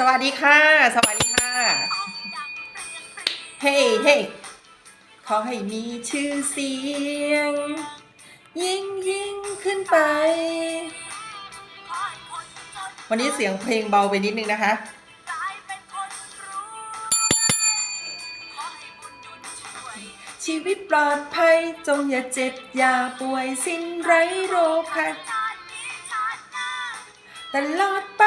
สวัสดีค่ะ สวัสดีค่ะ เฮ้เฮ้ขอให้มีชื่อเสียง ยิ่งยิ่งขึ้นไป วันนี้เสียงเพลงเบาไปนิดนึงนะคะชีวิตปลอดภัยจงอย่าเจ็บ อย่าป่วยสิ้นไร้โรคภัยตลอดไป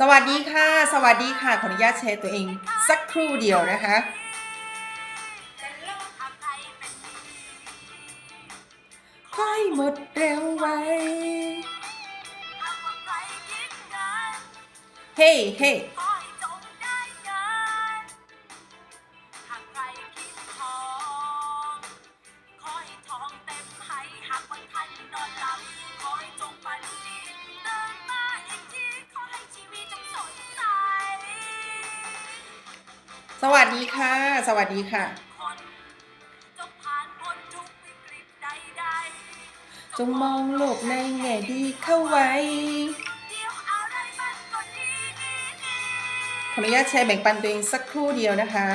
สวัสดีค่ะ สวัสดีค่ะ ขออนุญาตแชร์ตัวเองสักครู่เดียวนะคะขอให้หมดเร็วไวเฮ้เฮ้ สวัสดีค่ะ จงมองโลกในแง่ดีเข้าไว้ ขออนุญาตแชร์แบ่งปันตัวเองสักครู่เดียวนะคะ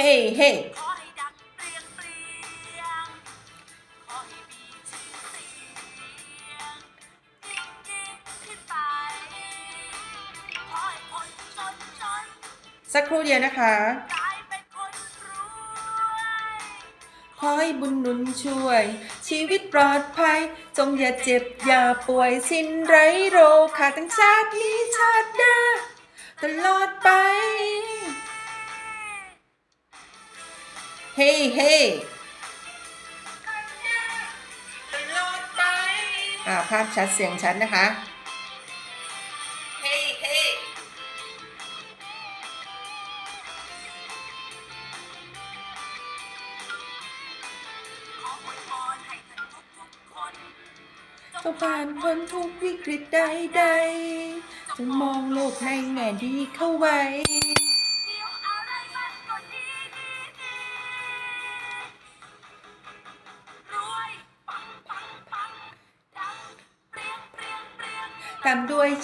เฮ้เฮ้ขอให้ดังเปรียงเปรียงขอให้มีชื่อเสียงยิ่งยิ่งขึ้นไปขอให้คนจนจนสักครู่เดียวนะคะ กลายเป็นคนรวยขอให้บุญหนุนช่วย ชีวิตปลอดภัย จงอย่าเจ็บ อย่าป่วยสิ้นไร้โรคค่ะทั้งชาตินี้ชาติหน้าตลอดไป เฮ้เฮ้ตลอดไปอ่าภาพชัดเสียงชัดนะคะเฮ้เฮ้ขออวยพรให้ท่านทุกทุกๆคนจงผ่านพ้นทุกวิกฤตใดๆจงมองโลกในแง่ดีเข้าไว้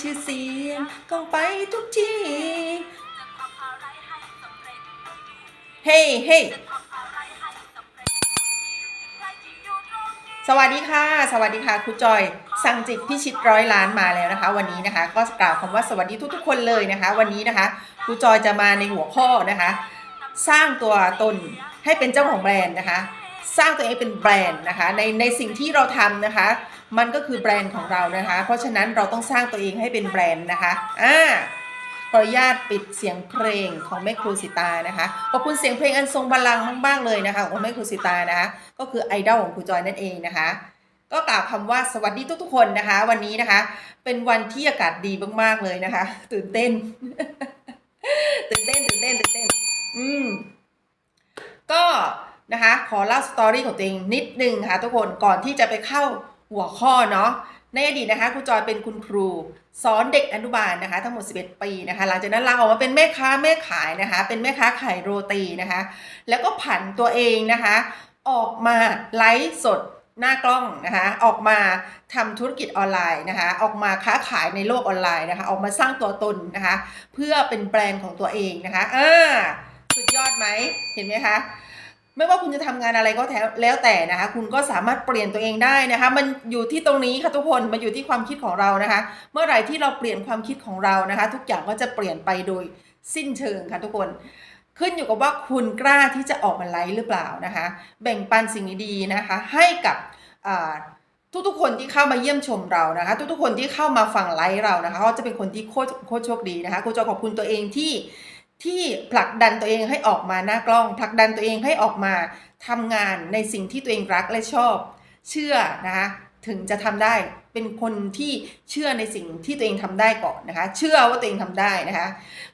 ชื่อเสียงก้องไปทุกที่ เฮ้เฮ้สวัสดีค่ะ สวัสดีค่ะครูจอย สั่งจิตพิชิตร้อยล้านมาแล้วนะคะ วันนี้นะคะ ก็กล่าวคำว่าสวัสดีทุกๆคนเลยนะคะ วันนี้นะคะครูจอยจะมาในหัวข้อนะคะ สร้างตัวตนให้เป็นเจ้าของแบรนด์นะคะ สร้างตัวเองเป็นแบรนด์นะคะในในสิ่งที่เราทำนะคะ มันก็คือแบรนด์ของเรานะคะ เพราะฉะนั้นเราต้องสร้างตัวเองให้เป็นแบรนด์นะคะอ่าขออนุญาตปิดเสียงเพลงของแม่ครูสิตานะคะขอบคุณเสียงเพลงอันทรงพลังมากๆเลยนะคะของแม่ครูสิตานะคะก็คือไอดอลของครูจอยนั่นเองนะคะ ก็กล่าวคำว่าสวัสดีทุกๆคนนะคะ วันนี้นะคะ เป็นวันที่อากาศดีมากๆเลยนะคะ ตื่นเต้น ตื่นเต้นตื่นเต้นตื่นเต้น อืมก็ นะคะ ขอเล่าสตอรี่ของตัวเองนิดนึงค่ะทุกคนก่อนที่จะไปเข้าหัวข้อเนาะในอดีตนะคะครูจอยเป็นคุณครู สอนเด็กอนุบาลนะคะ ทั้งหมด 11 ปีนะคะ หลังจากนั้นลาออกมาเป็นแม่ค้าแม่ขายนะคะ เป็นแม่ค้าขายโรตีนะคะ แล้วก็ผันตัวเองนะคะ ออกมาไลฟ์สดหน้ากล้องนะคะ ออกมาทำธุรกิจออนไลน์นะคะ ออกมาค้าขายในโลกออนไลน์นะคะ ออกมาสร้างตัวตนนะคะ เพื่อเป็นแบรนด์ของตัวเองนะคะอ่าสุดยอดไหมเห็นไหมคะ ไม่ว่าคุณจะทำงานอะไรก็แล้วแต่นะคะ คุณก็สามารถเปลี่ยนตัวเองได้นะคะ มันอยู่ที่ตรงนี้ค่ะทุกคนมันอยู่ที่ความคิดของเรานะคะ เมื่อไหร่ที่เราเปลี่ยนความคิดของเรานะคะ ทุกอย่างก็จะเปลี่ยนไปโดยสิ้นเชิงค่ะทุกคน ขึ้นอยู่กับว่าคุณกล้าที่จะออกมาไลฟ์หรือเปล่านะคะ แบ่งปันสิ่งดีๆนะคะ ให้กับทุกๆคนที่เข้ามาเยี่ยมชมเรานะคะ ทุกๆคนที่เข้ามาฟังไลฟ์เรานะคะก็จะเป็นคนที่โคตรโคตรโชคดีนะคะกูจะขอบคุณตัวเองที่ ที่ผลักดันตัวเองให้ออกมาหน้ากล้อง ผลักดันตัวเองให้ออกมาทำงานในสิ่งที่ตัวเองรักและชอบ เชื่อนะคะถึงจะทำได้เป็นคนที่เชื่อในสิ่งที่ตัวเองทำได้ก่อนนะคะ เชื่อว่าตัวเองทำได้นะคะ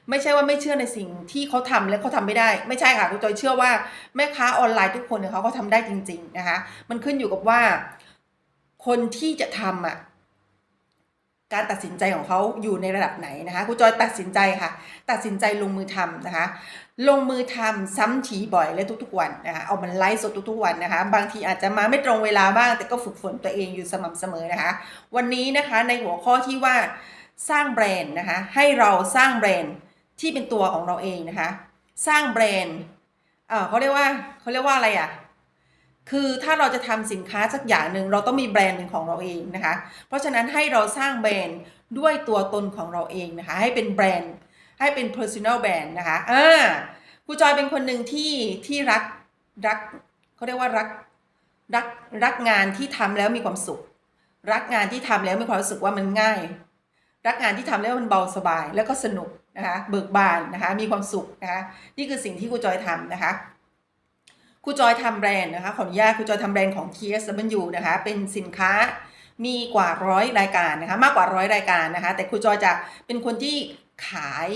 ไม่ใช่ว่าไม่เชื่อในสิ่งที่เขาทำแล้วเขาทำไม่ได้ ไม่ใช่ค่ะคุณจอยเชื่อว่าแม่ค้าออนไลน์ทุกคนเนี่ยเขาก็ทำได้จริง ๆนะคะ มันขึ้นอยู่กับว่า คนที่จะทำอะ การตัดสินใจของเขาอยู่ในระดับไหนนะคะครูจอยตัดสินใจค่ะ ตัดสินใจลงมือทำนะคะ ลงมือทำซ้ำทีบ่อยและทุกๆวันนะคะเอามันไลฟ์สดทุกๆวันนะคะ บางทีอาจจะมาไม่ตรงเวลาบ้าง แต่ก็ฝึกฝนตัวเองอยู่สม่ำเสมอนะคะ วันนี้นะคะในหัวข้อที่ว่าสร้างแบรนด์นะคะ ให้เราสร้างแบรนด์ที่เป็นตัวของเราเองนะคะ สร้างแบรนด์เออเขาเรียกว่าเขาเรียกว่าอะไรอะ คือถ้าเราจะทำสินค้าสักอย่างหนึ่งเราต้องมีแบรนด์เป็นของเราเองนะคะ เพราะฉะนั้นให้เราสร้างแบรนด์ด้วยตัวตนของเราเองนะคะ ให้เป็นแบรนด์ให้เป็น personal brand นะคะอ่าครูจอยเป็นคนหนึ่งที่ที่รักรักเขาเรียกว่ารักรักรักงานที่ทำแล้วมีความสุข รักงานที่ทำแล้วมีความรู้สึกว่ามันง่าย รักงานที่ทำแล้วมันเบาสบายแล้วก็สนุกนะคะเบิกบานนะคะมีความสุขนะคะนี่คือสิ่งที่ครูจอยทำนะคะ ครูจอยทำแบรนด์นะคะขออนุญาตครูจอยทำแบรนด์ของ TSW นะคะเป็นสินค้ามีกว่าร้อยรายการนะคะมากกว่าร้อยรายการนะคะ แต่ครูจอยจะเป็นคนที่ขาย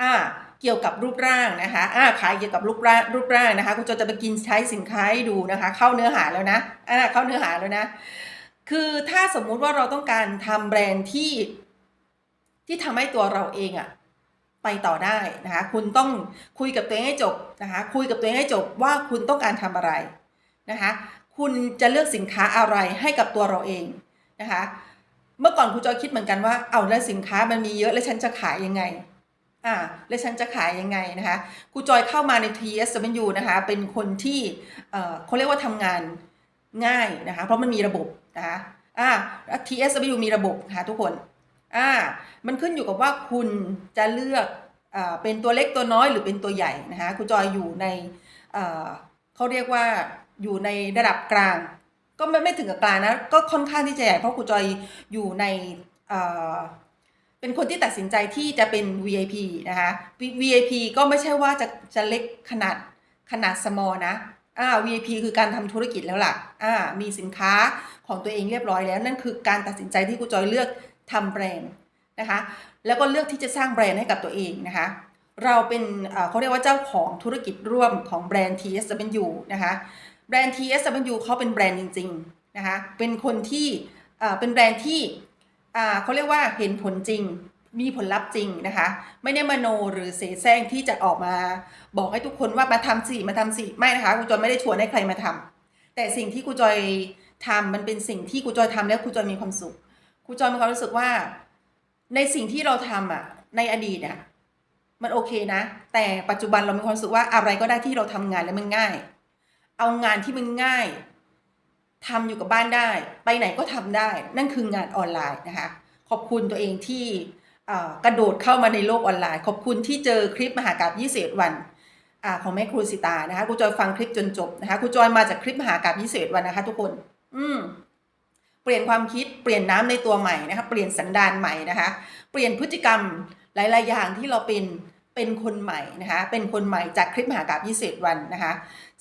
อ่าเกี่ยวกับรูปร่างนะคะอ่าขายเกี่ยวกับรูปร่างรูปร่างนะคะครูจอยจะไปกินใช้สินค้าให้ดูนะคะ เข้าเนื้อหาแล้วนะอ่าเข้าเนื้อหาแล้วนะ คือถ้าสมมุติว่าเราต้องการทำแบรนด์ที่ที่ทำให้ตัวเราเองอะ ไปต่อได้นะคะ คุณต้องคุยกับตัวเองให้จบนะคะ คุยกับตัวเองให้จบว่าคุณต้องการทำอะไรนะคะ คุณจะเลือกสินค้าอะไรให้กับตัวเราเองนะคะ เมื่อก่อนครูจอยคิดเหมือนกันว่า เอาแล้วสินค้ามันมีเยอะแล้วฉันจะขายยังไงอ่าแล้วฉันจะขายยังไงนะคะครูจอยเข้ามาใน TSW นะคะ เป็นคนที่เอ่อเขาเรียกว่าทำงานง่ายนะคะ เพราะมันมีระบบนะคะอ่า TSW มีระบบนะคะทุกคน อ่ามันขึ้นอยู่กับว่าคุณจะเลือกเอ่อเป็นตัวเล็กตัวน้อยหรือเป็นตัวใหญ่นะคะครูจอยอยู่ในเอ่อเขาเรียกว่าอยู่ในระดับกลาง ก็ไม่ไม่ถึงกับกลางนะก็ค่อนข้างที่จะใหญ่เพราะครูจอยอยู่ในเอ่อเป็นคนที่ตัดสินใจที่จะเป็น VIP นะคะ VIP ก็ไม่ใช่ว่าจะจะเล็กขนาดขนาด small นะ อ่า VIP คือการทำธุรกิจแล้วล่ะ อ่า มีสินค้าของตัวเองเรียบร้อยแล้ว นั่นคือการตัดสินใจที่ครูจอยเลือก ทำแบรนด์นะคะ แล้วก็เลือกที่จะสร้างแบรนด์ให้กับตัวเองนะคะ เราเป็นเขาเรียกว่าเจ้าของธุรกิจร่วมของแบรนด์ TSW นะคะ แบรนด์ TSW เขาเป็นแบรนด์จริงๆนะคะ เป็นคนที่เป็นแบรนด์ที่เขาเรียกว่าเห็นผลจริง มีผลลัพธ์จริงนะคะ ไม่ได้มโนหรือเสแสร้งที่จะออกมาบอกให้ทุกคนว่ามาทำสิมาทำสิไม่นะคะครูจอยไม่ได้ชวนให้ใครมาทำแต่สิ่งที่ครูจอยทำมันเป็นสิ่งที่ครูจอยทำแล้วครูจอยมีความสุข ครูจอยมีความรู้สึกว่า ในสิ่งที่เราทำอะ ในอดีตอะมันโอเคนะ แต่ปัจจุบันเรามีความรู้สึกว่าอะไรก็ได้ที่เราทำงานแล้วมันง่าย เอางานที่มันง่ายทำอยู่กับบ้านได้ ไปไหนก็ทำได้ นั่นคืองานออนไลน์นะคะ ขอบคุณตัวเองที่กระโดดเข้ามาในโลกออนไลน์ ขอบคุณที่เจอคลิปมหากาบ21 วันอของแม่ครูสิตานะคะครูจอยฟังคลิปจนจบนะคะครูจอยมาจากคลิปมหากาบ21 วันนะคะ ทุกคน อืม เปลี่ยนความคิดเปลี่ยนน้ำในตัวใหม่นะคะเปลี่ยนสันดานใหม่นะคะ เปลี่ยนพฤติกรรมหลาย ๆ อย่างที่เราเป็นเป็นคนใหม่นะคะเป็นคนใหม่จากคลิปมหากาบ21 วันนะคะ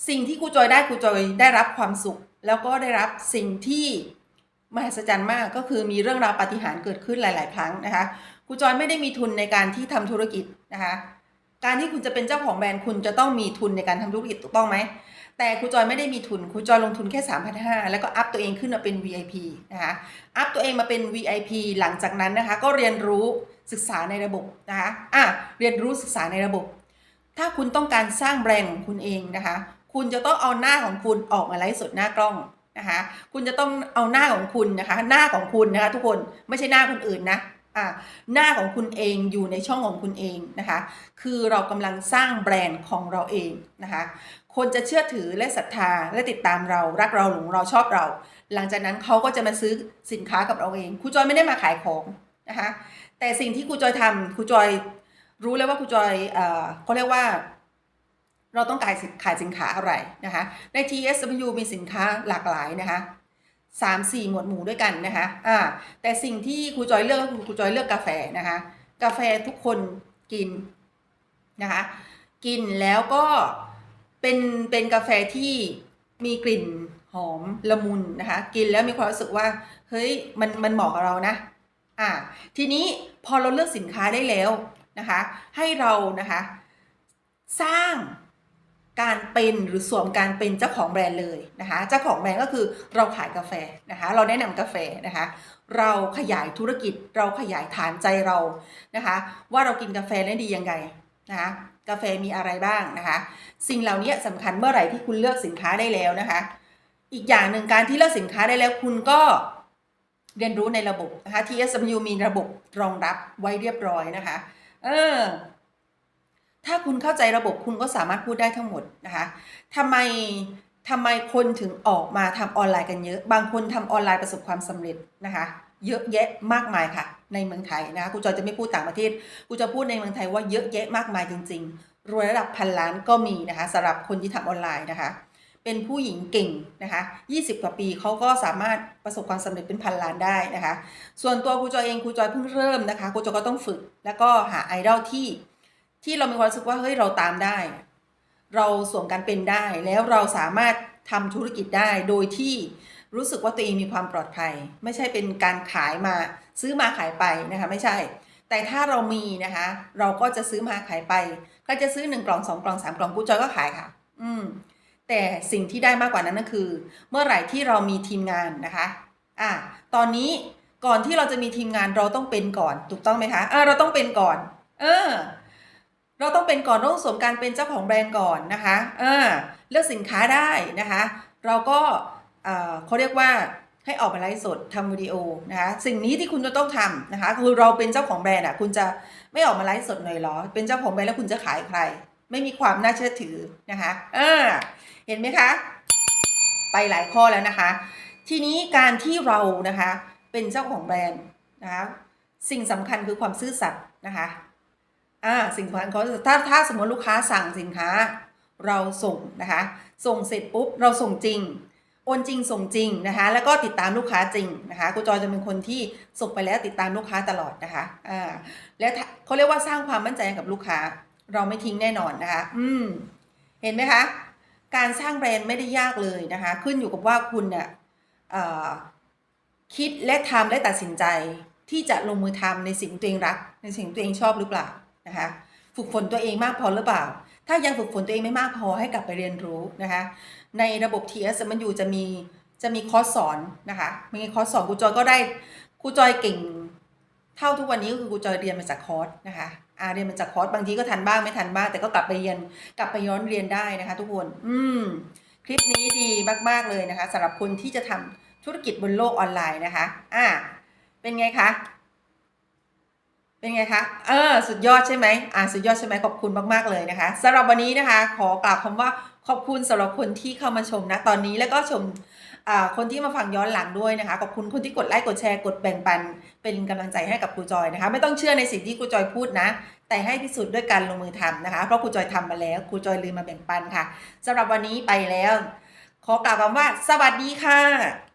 สิ่งที่ครูจอยได้ครูจอยได้รับความสุข แล้วก็ได้รับสิ่งที่มหัศจรรย์มากก็คือมีเรื่องราวปาฏิหาริย์เกิดขึ้นหลาย ๆ ครั้งนะคะครูจอยไม่ได้มีทุนในการที่ทำธุรกิจนะคะ การที่คุณจะเป็นเจ้าของแบรนด์คุณจะต้องมีทุนในการทำธุรกิจถูกต้องไหม แต่ครูจอยไม่ได้มีทุนครูจอยลงทุนแค่ 3,500 แล้วก็อัพตัวเองขึ้นมาเป็น VIP นะคะ อัพตัวเองมาเป็น VIP หลังจากนั้นนะคะ ก็เรียนรู้ศึกษาในระบบนะคะอะเรียนรู้ศึกษาในระบบ ถ้าคุณต้องการสร้างแบรนด์ของคุณเองนะคะ คุณจะต้องเอาหน้าของคุณออกมาไลฟ์สดหน้ากล้องนะคะ คุณจะต้องเอาหน้าของคุณนะคะ หน้าของคุณนะคะ ทุกคนไม่ใช่หน้าคนอื่นนะอ่าหน้าของคุณเองอยู่ในช่องของคุณเองนะคะ คือเรากำลังสร้างแบรนด์ของเราเองนะคะ คนจะเชื่อถือและศรัทธาและติดตามเรารักเราหลงเราชอบเรา หลังจากนั้นเขาก็จะมาซื้อสินค้ากับเราเองครูจอยไม่ได้มาขายของนะคะแต่สิ่งที่ครูจอยทำครูจอยรู้แล้วว่าครูจอยเอ่อเขาเรียกว่า เราต้องการขายสินค้าอะไรนะคะใน TSW มีสินค้าหลากหลายนะคะสามสี่หมวดหมู่ด้วยกันนะคะอ่าแต่สิ่งที่ครูจอยเลือกก็คือครูจอยเลือกกาแฟนะคะกาแฟทุกคนกินนะคะกินแล้วก็ เป็นเป็นกาแฟที่มีกลิ่นหอมละมุนนะคะ กินแล้วมีความรู้สึกว่า เฮ้ยมันมันเหมาะกับเรานะ อ่า ทีนี้พอเราเลือกสินค้าได้แล้วนะคะ ให้เรานะคะ สร้างการเป็นหรือสวมการเป็นเจ้าของแบรนด์เลยนะคะ เจ้าของแบรนด์ก็คือเราขายกาแฟนะคะ เราแนะนำกาแฟนะคะ เราขยายธุรกิจเราขยายฐานใจเรานะคะ ว่าเรากินกาแฟได้ดียังไง นะคะกาแฟมีอะไรบ้างนะคะ สิ่งเหล่านี้สำคัญเมื่อไหร่ที่คุณเลือกสินค้าได้แล้วนะคะ อีกอย่างหนึ่งการที่เลือกสินค้าได้แล้วคุณก็เรียนรู้ในระบบนะคะ TSMU มีระบบรองรับไว้เรียบร้อยนะคะ เออ ถ้าคุณเข้าใจระบบคุณก็สามารถพูดได้ทั้งหมดนะคะทำไมทำไมคนถึงออกมาทำออนไลน์กันเยอะ บางคนทำออนไลน์ประสบความสำเร็จนะคะ เยอะแยะมากมายค่ะ ในเมืองไทยนะคะกูจอยจะไม่พูดต่างประเทศกูจะพูดในเมืองไทยว่าเยอะแยะมากมายจริง ๆ รวยระดับพันล้านก็มีนะคะสำหรับคนที่ทำออนไลน์นะคะ เป็นผู้หญิงเก่งนะคะ 20 กว่าปีเขาก็สามารถประสบความสำเร็จเป็นพันล้านได้นะคะ ส่วนตัวครูจอยเองครูจอยเพิ่งเริ่มนะคะครูจอยก็ต้องฝึก แล้วก็หาไอดอลที่ที่เรามีความรู้สึกว่าเฮ้ยเราตามได้ เราสวมการเป็นได้แล้วเราสามารถทำธุรกิจได้โดยที่ รู้สึกว่าตัวเองมีความปลอดภัย ไม่ใช่เป็นการขายมาซื้อมาขายไปนะคะไม่ใช่ แต่ถ้าเรามีนะคะ เราก็จะซื้อมาขายไปใครจะซื้อหนึ่งกล่องสองกล่องสามกล่องกูจอยก็ขายค่ะ อืมแต่สิ่งที่ได้มากกว่านั้นก็คือ เมื่อไหร่ที่เรามีทีมงานนะคะอะตอนนี้ก่อนที่เราจะมีทีมงานเราต้องเป็นก่อนถูกต้องไหมคะอ่าเราต้องเป็นก่อน เออ เราต้องเป็นก่อนต้องสวมการเป็นเจ้าของแบรนด์ก่อนนะคะเออเลือกสินค้าได้นะคะ เราก็ เขาเรียกว่าให้ออกมาไลฟ์สดทำวิดีโอนะคะสิ่งนี้ที่คุณจะต้องทำนะคะคือเราเป็นเจ้าของแบรนด์อะคุณจะไม่ออกมาไลฟ์สดหน่อยหรอ เป็นเจ้าของแบรนด์แล้วคุณจะขายใคร ไม่มีความน่าเชื่อถือนะคะเออเห็นไหมคะ ไปหลายข้อแล้วนะคะ ทีนี้การที่เรานะคะเป็นเจ้าของแบรนด์นะคะสิ่งสำคัญคือความซื่อสัตย์นะคะอ่าสิ่งสำคัญเขาถ้าถ้าสมมติลูกค้าสั่งสินค้า เราส่งนะคะ ส่งเสร็จปุ๊บเราส่งจริง โอนจริงส่งจริงนะคะ แล้วก็ติดตามลูกค้าจริงนะคะกูจอยจะเป็นคนที่ส่งไปแล้วติดตามลูกค้าตลอดนะคะอ่าและถ้าเขาเรียกว่าสร้างความมั่นใจให้กับลูกค้า เราไม่ทิ้งแน่นอนนะคะ อืม เห็นไหมคะ การสร้างแบรนด์ไม่ได้ยากเลยนะคะ ขึ้นอยู่กับว่าคุณเนี่ยคิดและทำและตัดสินใจที่จะลงมือทำในสิ่งตัวเองรัก ในสิ่งตัวเองชอบหรือเปล่านะคะ ฝึกฝนตัวเองมากพอหรือเปล่า ถ้ายังฝึกฝนตัวเองไม่มากพอให้กลับไปเรียนรู้นะคะ ในระบบ TS มันอยู่จะมีจะมีคอร์สสอนนะคะมีคอร์สสอนครูจอยก็ได้ครูจอยเก่ง เท่าทุกวันนี้ก็คือครูจอยเรียนมาจากคอร์สนะคะอ่าเรียนมาจากคอร์สบางทีก็ทันบ้างไม่ทันบ้าง แต่ก็กลับไปเรียนกลับไปย้อนเรียนได้นะคะ ทุกคน อืมคลิปนี้ดีมาก ๆ เลยนะคะสำหรับคนที่จะทำธุรกิจบนโลกออนไลน์นะคะ อ่า เป็นไงคะ เป็นไงคะ เออ สุดยอดใช่ไหมอ่าสุดยอดใช่ไหมขอบคุณมากๆเลยนะคะสำหรับวันนี้นะคะ ขอกล่าวคำว่าขอบคุณสำหรับคนที่เข้ามาชมนะตอนนี้แล้วก็ชมอ่าคนที่มาฟังย้อนหลังด้วยนะคะ ขอบคุณคนที่กดไลค์กดแชร์กดแบ่งปัน เป็นกำลังใจให้กับครูจอยนะคะ ไม่ต้องเชื่อในสิ่งที่ครูจอยพูดนะ แต่ให้พิสูจน์ด้วยการลงมือทำนะคะ เพราะครูจอยทำมาแล้วครูจอยลืมมาแบ่งปันค่ะสำหรับวันนี้ไปแล้ว ขอกล่าวคำว่า สวัสดีค่ะ